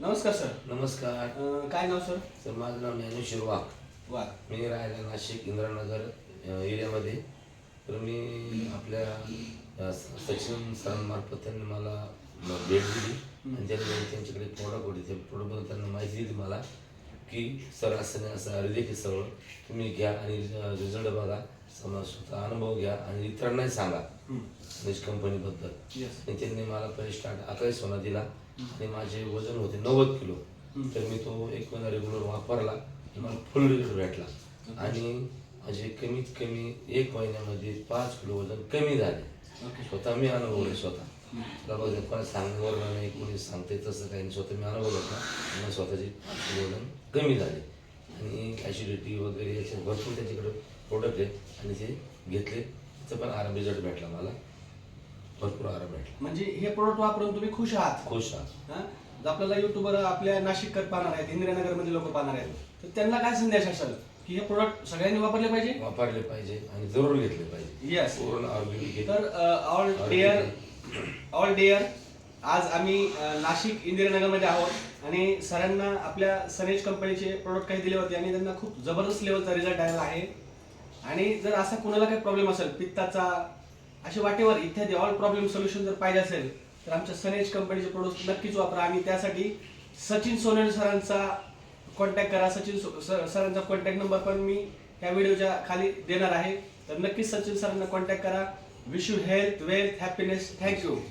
नमस्कार सर. नमस्कार. अं, काय नाव सर? सर माझं नाव ज्ञानेश्वर वाघ. वा मी राहायला नाशिक इंदिरानगर अ, एरियामध्ये. तर मी आपल्या अ, स- सचिन सरांमार्फत त्यांनी मला म- भेट दिली. आणि त्यांच्याकडे प्रोडक्ट होते ते प्रोडक्टबद्दल त्यांना माहिती दिली मला. की सर असं असं हृदय की सवळ तुम्ही घ्या आणि रिझल्ट बघा समजा स्वतः अनुभव घ्या आणि इतरांनाही सांगा. निश कंपनीबद्दल येस आणि त्यांनी मला पहिले स्टार्ट अकरा सोना दिला. आणि माझे वजन होते नव्वद किलो. तर मी तो एक महिना रेग्युलर वापरला आणि मला फुल रिझल्ट भेटला. आणि माझे कमीत कमी एक महिन्यामध्ये पाच किलो वजन कमी झाले. स्वतः मी अनुभवले स्वतः. बघ कोणा सांगण्यावर नाही कोणी सांगते तसं काही नाही. स्वतः मी अनुभव मला स्वतःचे वजन कमी झाले. आणि ॲसिडिटी वगैरे याचे भरपूर त्यांच्याकडे प्रोडक्ट आहे आणि ते घेतले. त्याचा पण आराम रिझल्ट भेटला मला. भरपूर आराम भेटला. म्हणजे हे प्रोडक्ट वापरून तुम्ही खुश आहात? खुश आहात. हा? आपल्याला युट्यूबर आपल्या नाशिककर पाहणार आहेत इंदिरानगरमध्ये लोक पाहणार आहेत तर त्यांना काय संदेश असेल? की हे प्रोडक्ट सगळ्यांनी वापरले पाहिजे? वापरले पाहिजे आणि जरूर घेतले पाहिजे. येस ऑर्गॅनिक तर ऑल डेअर ऑल डेअर आज आम्ही नाशिक इंदिरानगरमध्ये आहोत आणि सरांना आपल्या सनेज कंपनीचे प्रोडक्ट काही दिले होते आणि त्यांना खूप जबरदस्त लेवलचा रिझल्ट आलेला आहे. आणि जर असा कुणाला काही प्रॉब्लेम असेल पित्ताचा असे वाटेवर इत्यादी ऑल प्रॉब्लेम सोल्युशन जर पाहिजे असेल तर आमच्या सनेज कंपनीचे प्रोडक्ट नक्कीच वापरा. आणि त्यासाठी सचिन सोनेल सरांचा कॉन्टॅक्ट करा. सचिन सो- सर- सरांचा कॉन्टॅक्ट नंबर पण मी या व्हिडिओच्या खाली देणार आहे. तर नक्कीच सचिन सरांना कॉन्टॅक्ट करा. Wish you health, wealth, happiness. Thank you.